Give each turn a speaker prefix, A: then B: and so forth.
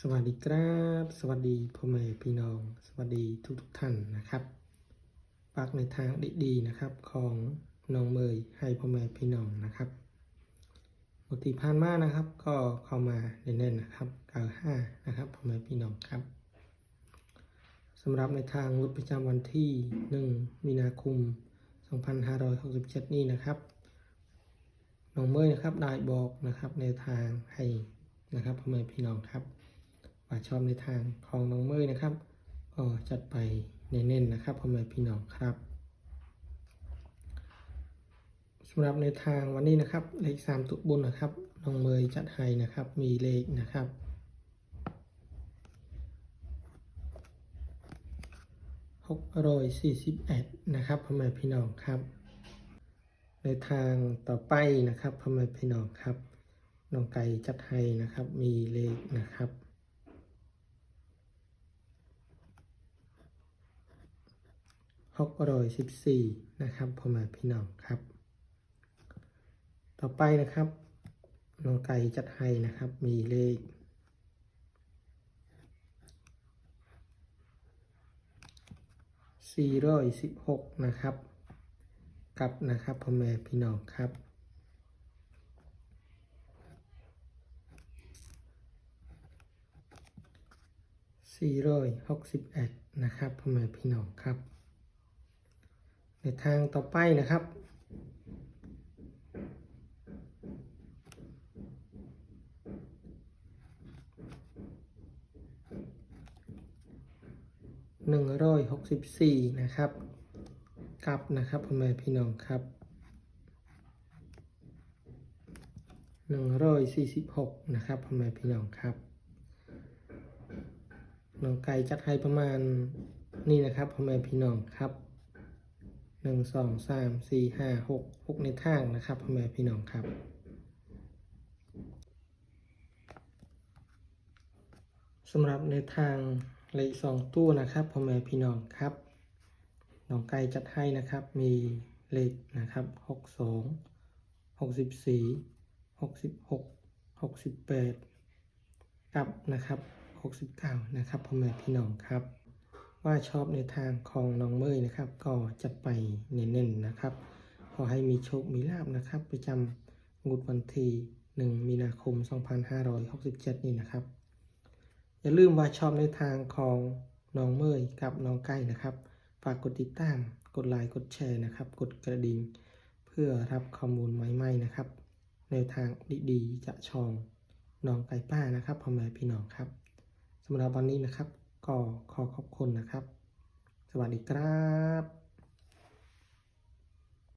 A: สวัสดีครับ สวัสดีพ่อแม่พี่น้อง สวัสดีทุกทุกท่านนะครับฝากในทางดีๆนะครับของน้องเมยให้พ่อแม่พี่น้องนะครับบทที่ผ่านมานะครับ ก็เข้ามาเน้นๆนะครับกล่าวห้านะครับพ่อแม่พี่น้องครับสำหรับในทางวุฒิประจำวันที่ 1 มีนาคม 2567 นี้นะครับน้องเมยนะครับได้บอกนะครับในทางให้นะครับพ่อแม่พี่น้องครับ ว่าชอบในทางของน้องเมยนะครับก็จัดไปเน้นๆนะครับพ่อแม่พี่น้องครับสำหรับในทางวันนี้นะครับ เลขสามตุกบุญนะครับน้องเมยจัดให้นะครับ มีเลขนะครับหกร้อยสี่สิบเอ็ดนะครับพ่อแม่พี่น้องครับ ในทางต่อไปนะครับพ่อแม่พี่น้องครับน้องไก่จัดให้นะครับ มีเลขนะครับ หกร้อยสิบสี่นะครับพ่อแม่พี่น้องครับ ต่อไปนะครับน้องไก่จัดให้นะครับมีเลขสี่ร้อยสิบหกนะครับกับนะครับพ่อแม่พี่น้องครับสี่ร้อยหกสิบเอ็ดนะครับพ่อแม่พี่น้องครับ ในทางต่อไปนะครับ หนึ่งร้อยหกสิบสี่นะครับกลับนะครับพ่อแม่พี่น้องครับหนึ่งร้อยสี่สิบหกนะครับพ่อแม่พี่น้องครับน้องไก่จัดให้ประมาณนี่นะครับพ่อแม่พี่น้องครับ หนึ่งสองสามสี่ห้าหกหกในทางนะครับพ่อแม่พี่น้องครับสำหรับในทางเลขสองตู้นะครับพ่อแม่พี่น้องครับน้องไก่จัดให้นะครับมีเลขนะครับหกสองหกสิบสี่หกสิบหกหกสิบแปดกับนะครับหกสิบเก้านะครับพ่อแม่พี่น้องครับ ว่าชอบในทางของน้องเมยนะครับ ก็จัดไปเน้นๆนะครับ ขอให้มีโชคมีลาบนะครับ ประจำงวดวันที่1มีนาคม 2567 นี้นะครับ อย่าลืมว่าชอบในทางของน้องเมยกับน้องไก่นะครับ ฝากกดติดตาม กดไลค์ กดแชร์นะครับ กดกระดิ่ง เพื่อรับข้อมูลใหม่ๆนะครับในทางดีๆ จะช่องน้องไก่ป้านะครับพ่อแม่พี่น้องครับสำหรับวันนี้นะครับ ก็ขอขอบคุณนะครับ สวัสดีครับ